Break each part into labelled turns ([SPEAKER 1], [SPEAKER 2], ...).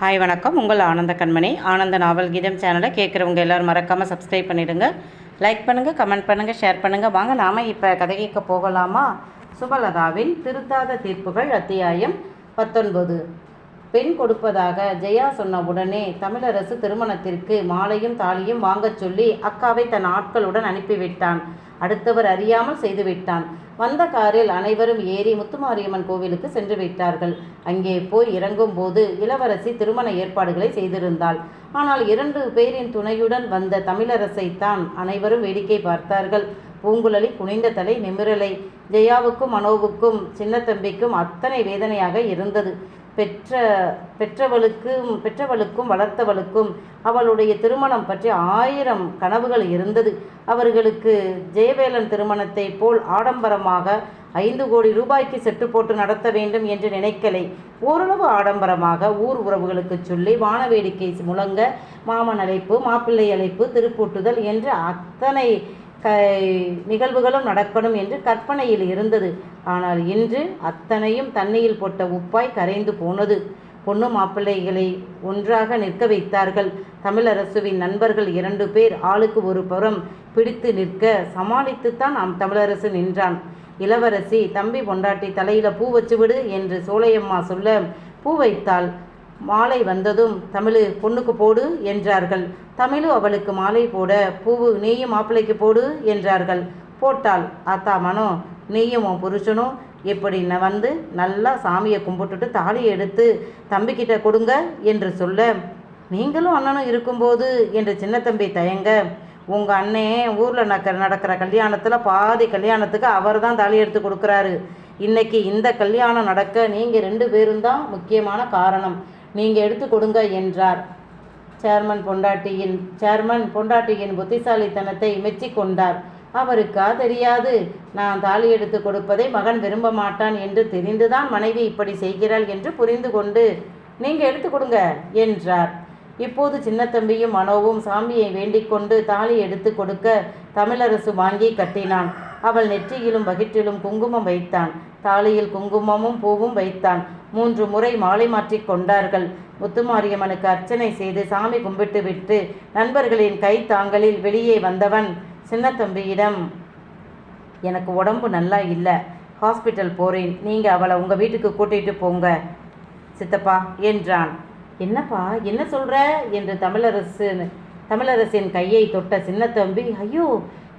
[SPEAKER 1] Hi வணக்கம். உங்கள் ஆனந்த கண்மணி. ஆனந்த நாவல் கீதம் சேனலை கேட்குறவங்க எல்லோரும் மறக்காமல் சப்ஸ்கிரைப் பண்ணிடுங்க. லைக் பண்ணுங்கள் கமெண்ட் பண்ணுங்கள் ஷேர் பண்ணுங்கள் வாங்க நாம் இப்போ கதை கேட்க போகலாமா? சுபலதாவின் திருத்தாத தீர்ப்புகள் அத்தியாயம் பத்தொன்பது. பெண் கொடுப்பதாக ஜெயா சொன்ன உடனே தமிழரசு திருமணத்திற்கு மாலையும் தாலியும் வாங்கச் சொல்லி அக்காவை தன் ஆட்களுடன் அனுப்பிவிட்டான். அடுத்தவர் அறியாமல் செய்துவிட்டான். வந்த காரில் அனைவரும் ஏறி முத்துமாரியம்மன் கோவிலுக்கு சென்று விட்டார்கள். அங்கே போய் இறங்கும்போது இளவரசி திருமண ஏற்பாடுகளை செய்திருந்தாள். ஆனால் இரண்டு பேரின் துணையுடன் வந்த தமிழரசைத்தான் அனைவரும் வேடிக்கை பார்த்தார்கள். பூங்குழலி குனிந்த தலை நிமிரலை. ஜெயாவுக்கும் மனோவுக்கும் சின்னத்தம்பிக்கும் அத்தனை வேதனையாக இருந்தது. பெற்ற பெற்றவளுக்கும் பெற்றவளுக்கும் வளர்த்தவளுக்கும் அவளுடைய திருமணம் பற்றி ஆயிரம் கனவுகள் இருந்தது. அவர்களுக்கு ஜெயவேலன் திருமணத்தை போல் ஆடம்பரமாக ஐந்து கோடி ரூபாய்க்கு செட்டு போட்டு நடத்த வேண்டும் என்று நினைக்கலை. ஓரளவு ஆடம்பரமாக ஊர் உறவுகளுக்கு சொல்லி வானவேடிக்கை முழங்க மாமன் அழைப்பு மாப்பிள்ளை அழைப்பு திருப்பூட்டுதல் என்று அத்தனை க நிகழ்வுகளும் நடக்கணும் என்று கற்பனையில் இருந்தது. ஆனால் இன்று அத்தனையும் தண்ணியில் போட்ட உப்பாய் கரைந்து போனது. பொண்ணு மாப்பிள்ளைகளை ஒன்றாக நிற்க வைத்தார்கள். தமிழரசுவின் நண்பர்கள் இரண்டு பேர் ஆளுக்கு ஒரு புறம் பிடித்து நிற்க சமாளித்துத்தான் அம் தமிழரசு நின்றான். இளவரசி தம்பி பொண்டாட்டி தலையில பூ வச்சுவிடு என்று சோலையம்மா சொல்ல பூ வைத்தாள் மாலை வந்ததும் தமிழு பொண்ணுக்கு போடு என்றார்கள். தமிழு அவளுக்கு மாலை போட பூவு நீயும் மாப்பிள்ளைக்கு போடு என்றார்கள். போட்டாள். ஆத்தா மனோ நீயும் உன் புருஷனும் இப்படி நான் வந்து நல்லா சாமியை கும்பிட்டுட்டு தாலியை எடுத்து தம்பிக்கிட்ட கொடுங்க என்று சொல்ல நீங்களும் அண்ணனும் இருக்கும்போது என்று சின்ன தம்பி தயங்க. உங்கள் அண்ணன் ஊரில் நடக்கிற நடக்கிற கல்யாணத்தில் பாதி கல்யாணத்துக்கு அவர் தான் தாலி எடுத்து கொடுக்குறாரு. இன்னைக்கு இந்த கல்யாணம் நடக்க நீங்கள் ரெண்டு பேரும் தான் முக்கியமான காரணம். நீங்கள் எடுத்து கொடுங்க என்றார். சேர்மன் பொண்டாட்டியின் சேர்மன் பொண்டாட்டியின் புத்திசாலித்தனத்தை மெச்சிக்கொண்டார் அவருக்கா தெரியாது நான் தாலி எடுத்து கொடுப்பதை மகன் விரும்ப மாட்டான் என்று தெரிந்துதான் மனைவி இப்படி செய்கிறாள் என்று புரிந்து கொண்டு நீங்கள் எடுத்து கொடுங்க என்றார். இப்போது சின்னத்தம்பியும் மனோவும் சாமியை வேண்டிக் கொண்டு தாலி எடுத்து கொடுக்க தமிழரசு வாங்கி கட்டினான். அவள் நெற்றியிலும் வகிற்றிலும் குங்குமம் வைத்தான். தாலியில் குங்குமமும் பூவும் வைத்தான். மூன்று முறை மாலை மாற்றி கொண்டார்கள். முத்துமாரியம்மனுக்கு அர்ச்சனை செய்து சாமி கும்பிட்டு விட்டு நண்பர்களின் கை தாங்களில் வெளியே வந்தவன் சின்னத்தம்பியிடம் எனக்கு உடம்பு நல்லா இல்லை. ஹாஸ்பிட்டல் போகிறேன் நீங்கள் அவளை உங்கள் வீட்டுக்கு கூட்டிகிட்டு போங்க. சித்தப்பா என்றான். என்னப்பா என்ன சொல்கிற என்று தமிழரசு தமிழரசின் கையை தொட்ட சின்னத்தம்பி ஐயோ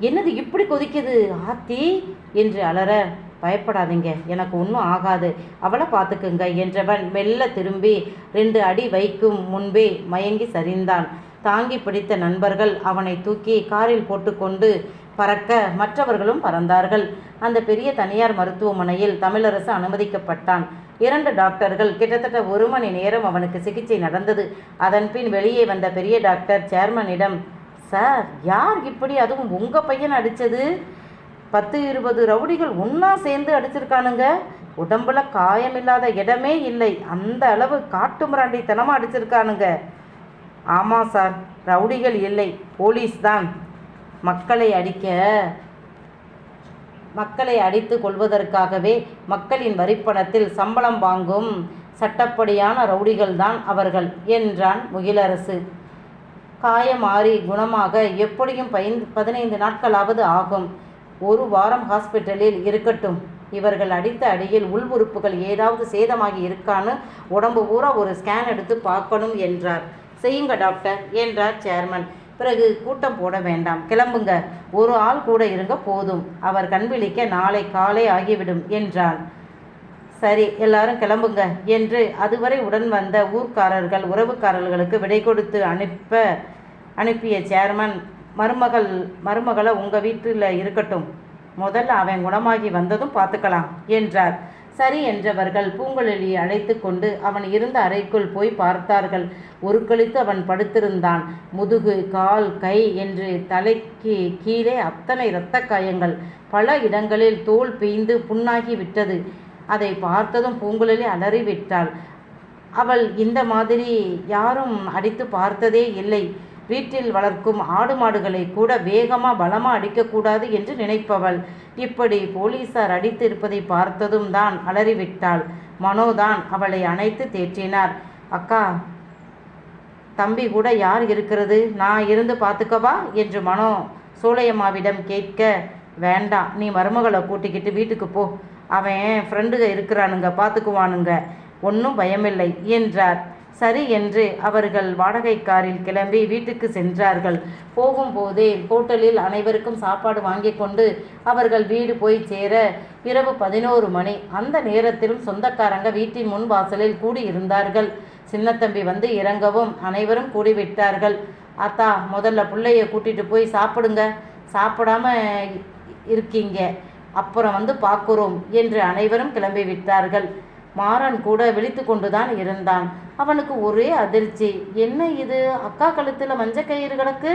[SPEAKER 1] என்னது இப்படி கொதிக்குது? ஆத்தி என்று அலற. பயப்படாதீங்க. எனக்கு ஒன்றும் ஆகாது. அவளை பார்த்துக்குங்க என்றவன் மெல்ல திரும்பி ரெண்டு அடி வைக்கும் முன்பே மயங்கி சரிந்தான். தாங்கி பிடித்த நண்பர்கள் அவனை தூக்கி காரில் போட்டுக்கொண்டு பறக்க மற்றவர்களும் பறந்தார்கள். அந்த பெரிய தனியார் மருத்துவமனையில் தமிழரசு அனுமதிக்கப்பட்டான். இரண்டு டாக்டர்கள் கிட்டத்தட்ட ஒரு மணி நேரம் அவனுக்கு சிகிச்சை நடந்தது. அதன்பின் வெளியே வந்த பெரிய டாக்டர் சேர்மனிடம் சார் யார் இப்படி அதுவும் உங்கள் பையன் அடித்தது பத்து இருபது ரவுடிகள் ஒன்றா சேர்ந்து அடிச்சிருக்கானுங்க. உடம்புல காயமில்லாத இடமே இல்லை. அந்த அளவு காட்டு மிராண்டித்தனமாக அடிச்சிருக்கானுங்க. ஆமாம் சார் ரவுடிகள் இல்லை. போலீஸ் தான். மக்களை அடிக்க மக்களை அடித்து கொள்வதற்காகவே மக்களின் வரிப்பணத்தில் சம்பளம் வாங்கும் சட்டப்படியான ரவுடிகள்தான் அவர்கள் என்றான் முகிலரசு. காயமாறி குணமாக எப்படியும் பயந்து பதினைந்து நாட்களாவது ஆகும். ஒரு வாரம் ஹாஸ்பிட்டலில் இருக்கட்டும். இவர்கள் அடித்த அடியில் உள் உறுப்புகள் ஏதாவது சேதமாகி இருக்கான்னு உடம்பு பூரா ஒரு ஸ்கேன் எடுத்து பார்க்கணும் என்றார். செய்யுங்க டாக்டர் என்றார் சேர்மன் பிறகு கூட்டம் போட வேண்டாம். கிளம்புங்க. ஒரு ஆள் கூட இருங்க போதும். அவர் கண்விழிக்க நாளை காலை ஆகிவிடும் என்றான் சரி எல்லாரும் கிளம்புங்க என்று அதுவரை உடன் வந்த ஊர்க்காரர்கள் உறவுக்காரர்களுக்கு விடை கொடுத்து அனுப்ப அனுப்பிய சேர்மன் மருமகள் மருமகளை உங்கள் வீட்டில் இருக்கட்டும். முதல்ல அவன் குணமாகி வந்ததும் பார்த்துக்கலாம் என்றார். சரி என்றவர்கள் பூங்குழலியை அழைத்து கொண்டு அவன் இருந்த அறைக்குள் போய் பார்த்தார்கள். ஒரு கழித்து அவன் படுத்திருந்தான். முதுகு கால் கை என்று தலைக்கு கீழே அத்தனை இரத்த காயங்கள். பல இடங்களில் தோல் பெய்ந்து புண்ணாகி விட்டது. அதை பார்த்ததும் பூங்குழலி அலறிவிட்டாள். அவள் இந்த மாதிரி யாரும் அடித்து பார்த்ததே இல்லை. வீட்டில் வளர்க்கும் ஆடு மாடுகளை கூட வேகமாக பலமாக அடிக்கக்கூடாது என்று நினைப்பவள். இப்படி போலீசார் அடித்து இருப்பதை பார்த்ததும் தான் அலறிவிட்டாள். மனோதான் அவளை அணைத்து தேற்றினார். அக்கா தம்பி கூட யார் இருக்கிறது? நான் இருந்து பார்த்துக்கவா? என்று மனோ சூளையம்மாவிடம் கேட்க வேண்டாம் நீ மருமகளை கூட்டிக்கிட்டு வீட்டுக்கு போ. அவன் ஃப்ரெண்டுக இருக்கிறானுங்க பார்த்துக்குவானுங்க ஒன்றும் பயமில்லை என்றார். சரி என்று அவர்கள் வாடகை காரில் கிளம்பி வீட்டுக்கு சென்றார்கள். போகும்போதே ஹோட்டலில் அனைவருக்கும் சாப்பாடு வாங்கி கொண்டு அவர்கள் வீடு போய் சேர இரவு பதினோரு மணி. அந்த நேரத்திலும் சொந்தக்காரங்க வீட்டின் முன் வாசலில் கூடியிருந்தார்கள். சின்னத்தம்பி வந்து இறங்கவும் அனைவரும் கூடிவிட்டார்கள். அத்தா முதல்ல பிள்ளைய கூட்டிட்டு போய் சாப்பிடுங்க. சாப்பிடாம இருக்கீங்க. அப்புறம் வந்து பார்க்குறோம் என்று அனைவரும் கிளம்பி விட்டார்கள். மாறன் கூட விழித்து கொண்டுதான் இருந்தான். அவனுக்கு ஒரே அதிர்ச்சி. என்ன இது? அக்கா கழுத்தில் மஞ்ச கயிறு கிடக்கு?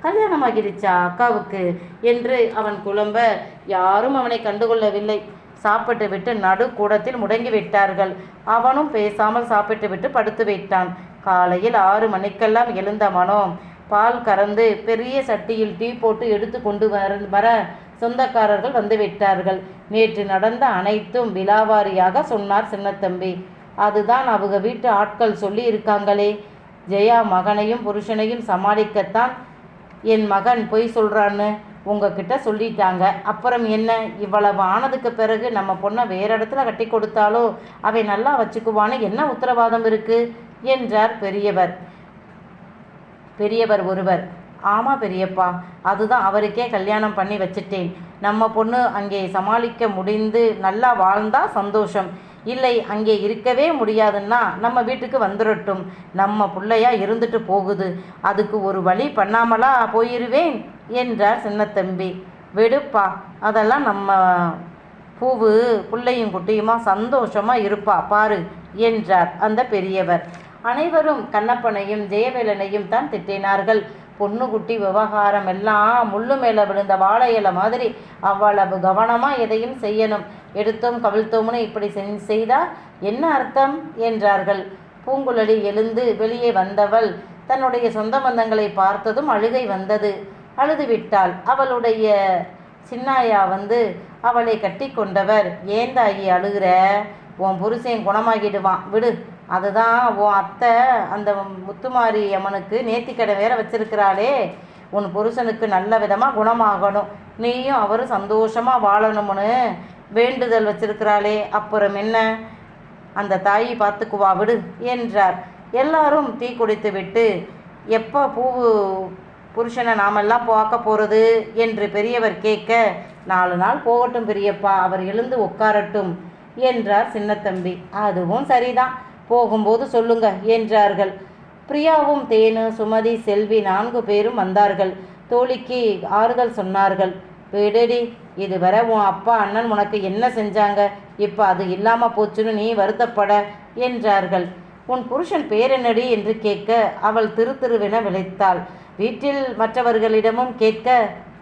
[SPEAKER 1] கல்யாணம் ஆகிடுச்சா அக்காவுக்கு? என்று அவன் குழம்ப யாரும் அவனை கண்டுகொள்ளவில்லை. சாப்பிட்டு விட்டு நடு கூடத்தில் முடங்கி விட்டார்கள். அவனும் பேசாமல் சாப்பிட்டு விட்டு படுத்து விட்டான். காலையில் ஆறு மணிக்கெல்லாம் எழுந்த மனோ பால் கறந்து பெரிய சட்டியில் டீ போட்டு எடுத்து கொண்டு வர வர சொந்தக்காரர்கள் வந்து விட்டார்கள். நேற்று நடந்த அனைத்தும் விலாவாரியாக சொன்னார் சின்னத்தம்பி. அதுதான் அவங்க வீட்டு ஆட்கள் சொல்லி இருக்காங்களே ஜெயா மகனையும் புருஷனையும் சமாளிக்கத்தான் என் மகன் பொய் சொல்கிறான்னு உங்ககிட்ட சொல்லிட்டாங்க. அப்புறம் என்ன? இவ்வளவு ஆனதுக்கு பிறகு நம்ம பொண்ணை வேற இடத்துல கட்டி கொடுத்தாலோ அவை நல்லா வச்சுக்குவான்னு என்ன உத்தரவாதம் இருக்குது என்றார் பெரியவர். பெரியவர் ஒருவர். ஆமாம் பெரியப்பா அதுதான் அவருக்கே கல்யாணம் பண்ணி வச்சிட்டேன். நம்ம பொண்ணு அங்கே சமாளிக்க முடிந்து நல்லா வாழ்ந்தா சந்தோஷம். இல்லை அங்கே இருக்கவே முடியாதுன்னா நம்ம வீட்டுக்கு வந்துடட்டும் நம்ம பிள்ளையா இருந்துட்டு போகுது. அதுக்கு ஒரு வழி பண்ணாமலா போயிருவேன் என்றார் சின்னத்தம்பி. வெடுப்பா அதெல்லாம் நம்ம பூவு பிள்ளையும் குட்டியுமா சந்தோஷமா இருப்பா பாரு என்றார் அந்த பெரியவர். அனைவரும் கண்ணப்பனையும் ஜெயவேலனையும் தான் திட்டினார்கள். பொண்ணுக்குட்டி விவகாரம் எல்லாம் முள்ளு மேலே விழுந்த வாழை இலை மாதிரி அவ்வளவு கவனமாக எதையும் செய்யணும். எடுத்தோம் கவிழ்த்தோம்னு இப்படி செஞ் செய்தா என்ன அர்த்தம்? என்றார்கள். பூங்குழலி எழுந்து வெளியே வந்தவள் தன்னுடைய சொந்த பந்தங்களை பார்த்ததும் அழுகை வந்தது. அழுது விட்டாள். அவளுடைய சின்னாயா வந்து அவளை கட்டி கொண்டவர். ஏன் தாயி அழுகிற? உன் புருஷன் குணமாகிடுவான். விடு. அதுதான் உன் அத்தை அந்த முத்துமாரி அம்மனுக்கு நேத்திக்கடை வேற வச்சிருக்கிறாளே. உன் புருஷனுக்கு நல்ல விதமாக குணமாகணும். நீயும் அவரும் சந்தோஷமாக வாழணும்னு வேண்டுதல் வச்சிருக்கிறாளே. அப்புறம் என்ன? அந்த தாயை பார்த்துக்குவா விடு என்றார். எல்லாரும் டீ குடித்து விட்டு எப்போ பூவு புருஷனை நாமெல்லாம் பார்க்க போகிறது என்று பெரியவர் கேட்க நாலு நாள் போகட்டும் பெரியப்பா அவர் எழுந்து உட்காரட்டும் என்றார் சின்னத்தம்பி. அதுவும் சரிதான். போகும்போது சொல்லுங்க என்றார்கள். பிரியாவும் தேனு சுமதி செல்வி நான்கு பேரும் வந்தார்கள். தோழிக்கு ஆறுதல் சொன்னார்கள். விடுடி இதுவரை உன் அப்பா அண்ணன் உனக்கு என்ன செஞ்சாங்க? இப்போ அது இல்லாமல் போச்சுன்னு நீ வருத்தப்பட என்றார்கள். உன் புருஷன் பேரென்னடி என்று கேட்க அவள் திரு திருவென விளைத்தாள் வீட்டில் மற்றவர்களிடமும் கேட்க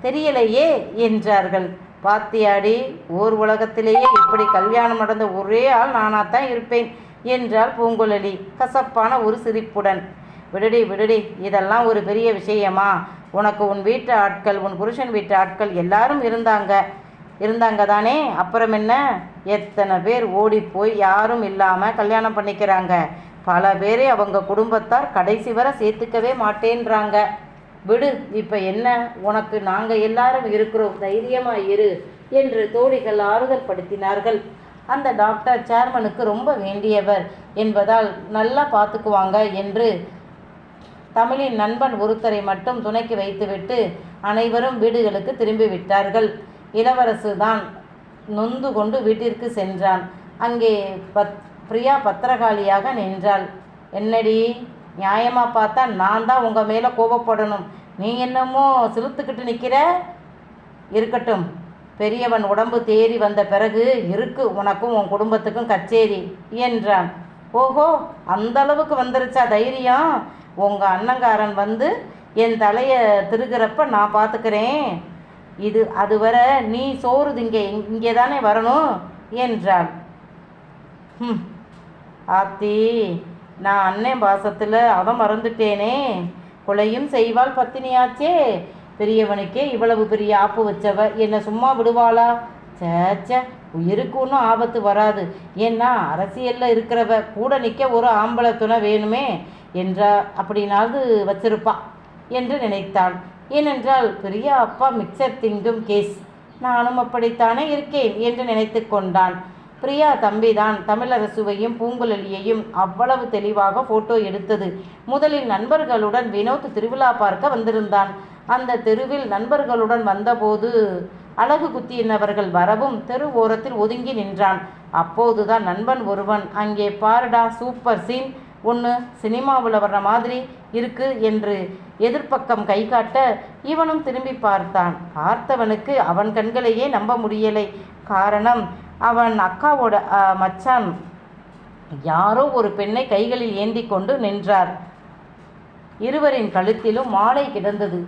[SPEAKER 1] தெரியலையே என்றார்கள். பாத்தியாடி ஓர் உலகத்திலேயே இப்படி கல்யாணம் நடந்த ஒரே ஆள் நானாத்தான் இருப்பேன். என்றாள் பூங்குழலி. கசப்பான ஒரு சிரிப்புடன். விடுடி விடுடி இதெல்லாம் ஒரு பெரிய விஷயமா? உனக்கு உன் வீட்டு ஆட்கள் உன் புருஷன் வீட்டு ஆட்கள் எல்லாரும் இருந்தாங்க. இருந்தாங்க தானே? அப்புறம் என்ன? எத்தனை பேர் ஓடி போய் யாரும் இல்லாமல் கல்யாணம் பண்ணிக்கிறாங்க. பல பேரை அவங்க குடும்பத்தார் கடைசி வரை சேர்த்துக்கவே மாட்டேன்றாங்க. விடு இப்போ என்ன? உனக்கு நாங்கள் எல்லாரும் இருக்கிறோம். தைரியமாக இரு என்று தோழிகள் ஆறுதல் படுத்தினார்கள். அந்த டாக்டர் சேர்மனுக்கு ரொம்ப வேண்டியவர் என்பதால் நல்லா பார்த்துக்குவாங்க என்று தமிழின் நண்பன் ஒருத்தரை மட்டும் துணைக்கு வைத்துவிட்டு அனைவரும் வீடுகளுக்கு திரும்பி விட்டார்கள் இளவரசு தான் நொந்து கொண்டு வீட்டிற்கு சென்றான். அங்கே பத் பிரியா பத்திரகாளியாக நின்றாள். என்னடி நியாயமாக பார்த்தா நான் தான் உங்கள் மேலே கோபப்படணும். நீ என்னமோ சிலுத்துக்கிட்டு நிற்கிற இருக்கட்டும். பெரியவன் உடம்பு தேறி வந்த பிறகு இருக்கு உனக்கும் உன் குடும்பத்துக்கும் கச்சேரி என்றான். ஓஹோ அந்த அளவுக்கு வந்துருச்சா தைரியம்? உங்க அண்ணங்காரன் வந்து என் தலையை திருகிறப்ப நான் பார்த்துக்கிறேன் இது அதுவரை நீ சோறுது இங்கே இங்கே தானே வரணும்? என்றாள் ம் ஆத்தி நான் அண்ணன் பாசத்தில் அவன் மறந்துட்டேனே. கொலையும் செய்வாள் பத்தினியாச்சே. பெரியவனுக்கே இவ்வளவு பெரிய ஆப்பு வச்சவ? என்னை சும்மா விடுவாளா? சேச்ச உயிருக்கு ஒன்றும் ஆபத்து வராது. ஏன்னா அரசியலில் இருக்கிறவ கூட நிற்க ஒரு ஆம்பளை துணை வேணுமே என்றா அப்படின்னாவது வச்சிருப்பா என்று நினைத்தாள். ஏனென்றால் பெரிய அப்பா மிக்சர் திங்கும் கேஸ் நானும் அப்படித்தானே இருக்கேன் என்று நினைத்து கொண்டான். பிரியா தம்பிதான் தமிழரசுவையும் பூங்குழலியையும் அவ்வளவு தெளிவாக போட்டோ எடுத்தது. முதலில் நண்பர்களுடன் வினோத் திருவிழா பார்க்க வந்திருந்தான். அந்த தெருவில் நண்பர்களுடன் வந்தபோது அழகு குத்தியினவர்கள் வரவும் தெரு ஓரத்தில் ஒதுங்கி நின்றான். அப்போதுதான் நண்பன் ஒருவன் அங்கே பாருடா சூப்பர் சீன். ஒன்று சினிமாவில் வர்ற மாதிரி இருக்கு என்று எதிர்ப்பக்கம் கை காட்ட இவனும் திரும்பி பார்த்தான். பார்த்தவனுக்கு அவன் கண்களையே நம்ப முடியலை. காரணம் அவன் அக்காவோட மச்சான். யாரோ ஒரு பெண்ணை கைகளில் ஏந்தி கொண்டு நின்றார். இருவரின் கழுத்திலும் மாலை கிடந்தது.